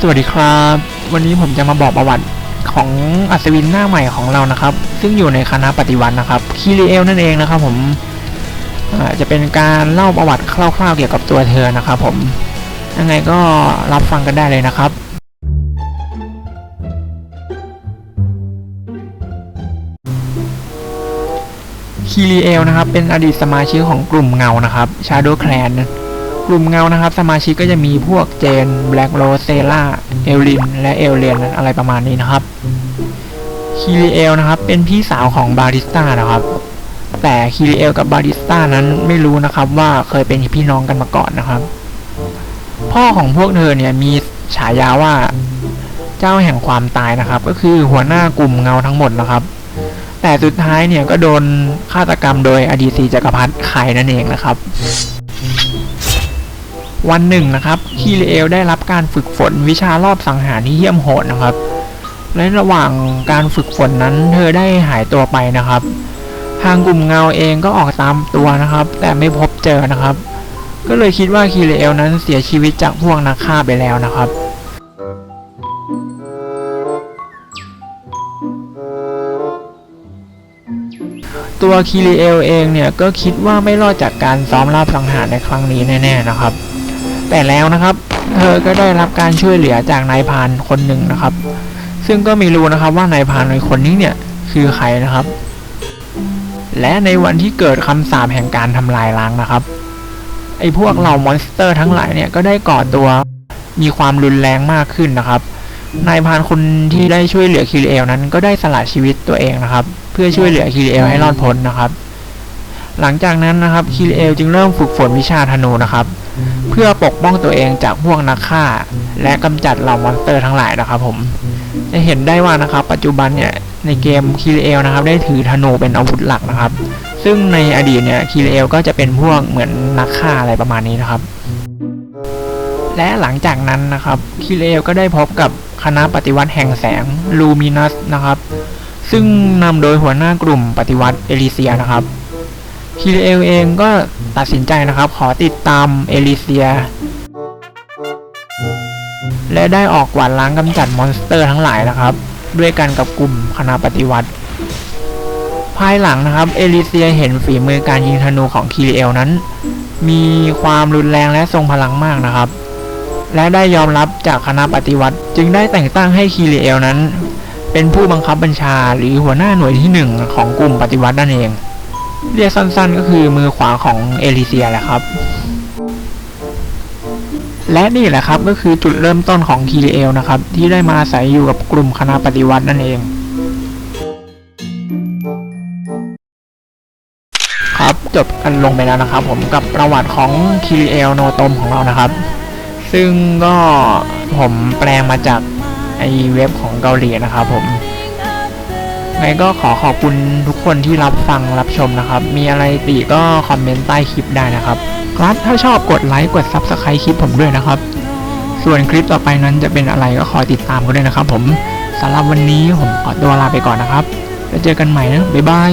สวัสดีครับ วันนี้ผมจะมาบอกประวัติของอัศวินหน้าใหม่ของเรานะครับ ซึ่งอยู่ในคณะปฏิวัตินะครับคีรีเอลนั่นเองนะครับผมจะเป็นการเล่าประวัติคร่าวๆเกี่ยวกับตัวเธอนะครับผมยังไงก็รับฟังกันได้เลยนะครับคีรีเอลนะครับเป็นอดีตสมาชิกของกลุ่มเงานะครับชาโด w แคลน กลุ่มเงานะครับ สมาชิกก็จะมีพวกเจนแบล็กโรเซล่าเอลลิน และเอลเลียนอะไรประมาณนี้นะครับคีรีเอลนะครับ เป็นพี่สาวของบาริสต้านะครับ แต่คีรีเอลกับบาริสต้านั้นไม่รู้นะครับว่าเคยเป็นพี่น้องกันมาก่อนนะครับ พ่อของพวกเธอเนี่ยมีฉายาว่าเจ้าแห่งความตายนะครับ ก็คือหัวหน้ากลุ่มเงาทั้งหมดนะครับ แต่สุดท้ายเนี่ยก็โดนฆาตกรรมโดยอดีตศีจักรพรรดิไข่นั่นเองนะครับ วันหนึ่งนะครับคีเลเอลได้รับการฝึกฝนวิชารอบสังหารที่เยี่ยมโหดนะครับ และระหว่างการฝึกฝนนั้นเธอได้หายตัวไปนะครับ ทางกลุ่มเงาเองก็ออกตามตัวนะครับ แต่ไม่พบเจอนะครับ ก็เลยคิดว่าคีเลเอลนั้นเสียชีวิตจากพวกนักฆ่าไปแล้วนะครับตัวคีรีเอลเองเนี่ยก็คิดว่าไม่รอดจากการซ้อมลาบสังหารในครั้งนี้แน่ๆนะครับ แต่แล้วนะครับ เธอก็ได้รับการช่วยเหลือจากนายพานคนหนึ่งนะครับ ซึ่งก็ไม่รู้นะครับว่านายพานในคนนี้เนี่ยคือใครนะครับ และในวันที่เกิดคำสาปแห่งการทำลายล้างนะครับ ไอ้พวกเหล่ามอนสเตอร์ทั้งหลายเนี่ยก็ได้ก่อตัวมีความรุนแรงมากขึ้นนะครับ นายพานคนที่ได้ช่วยเหลือคิริเอลนั้น ก็ได้สละชีวิตตัวเองนะครับ เพื่อช่วยเหลือคิริเอลให้รอดพ้นนะครับ หลังจากนั้นนะครับคิริเอลจึงเริ่มฝึกฝนวิชาธนูนะครับ เพื่อปกป้องตัวเองจากพวกนักฆ่า และกำจัดเหล่ามอนสเตอร์ทั้งหลายนะครับผม จะเห็นได้ว่านะครับ ปัจจุบันเนี่ยในเกมคิรเอลนะครับ ได้ถือธนูเป็นอาวุธหลักนะครับ ซึ่งในอดีตเนี่ยคิรเอลก็จะเป็นพวกเหมือนนักฆ่าอะไรประมาณนี้นะครับ และหลังจากนั้นนะครับคิเลลก็ได้พบกับคณะปฏิวัติแห่งแสงลูมินัสนะครับ ซึ่งนำโดยหัวหน้ากลุ่มปฏิวัติเอลิเซียนะครับ คิเลลเองก็ตัดสินใจนะครับ ขอติดตามเอลิเซีย และได้ออกกวาดล้างกำจัดมอนสเตอร์ทั้งหลายนะครับ ด้วยกันกับกลุ่มคณะปฏิวัติ ภายหลังนะครับเอลิเซียเห็นฝีมือการยิงธนูของคิริเอลนั้น มีความรุนแรงและทรงพลังมากนะครับ และได้ยอมรับจากคณะปฏิวัติ จึงได้แต่งตั้งให้คีรีเอลนั้น เป็นผู้บังคับบัญชาหรือหัวหน้าหน่วยที่หนึ่งของกลุ่มปฏิวัตินั่นเอง เรียกสั้นๆ ก็คือมือขวาของเอลิเซียแหละครับ และนี่แหละครับก็คือจุดเริ่มต้นของคีรีเอลนะครับ ที่ได้มาอาศัยอยู่กับกลุ่มคณะปฏิวัตินั่นเอง ครับจบกันลงไปแล้วนะครับ ผมกับประวัติของคีรีเอลโนโตมของเรานะครับ ซึ่งก็ผมแปลงมาจากไอเว็บของเกาหลีนะครับผม ไงก็ขอขอบคุณทุกคนที่รับฟังรับชมนะครับ มีอะไรติก็คอมเมนต์ใต้คลิปได้นะครับครับถ้าชอบกดไลค์กด Subscribe คลิปผมด้วยนะครับ ส่วนคลิปต่อไปนั้นจะเป็นอะไรก็คอยติดตามกันด้วยนะครับผมสำหรับวันนี้ผมขอตัวลาไปก่อนนะครับ แล้วเจอกันใหม่นะบ๊ายบาย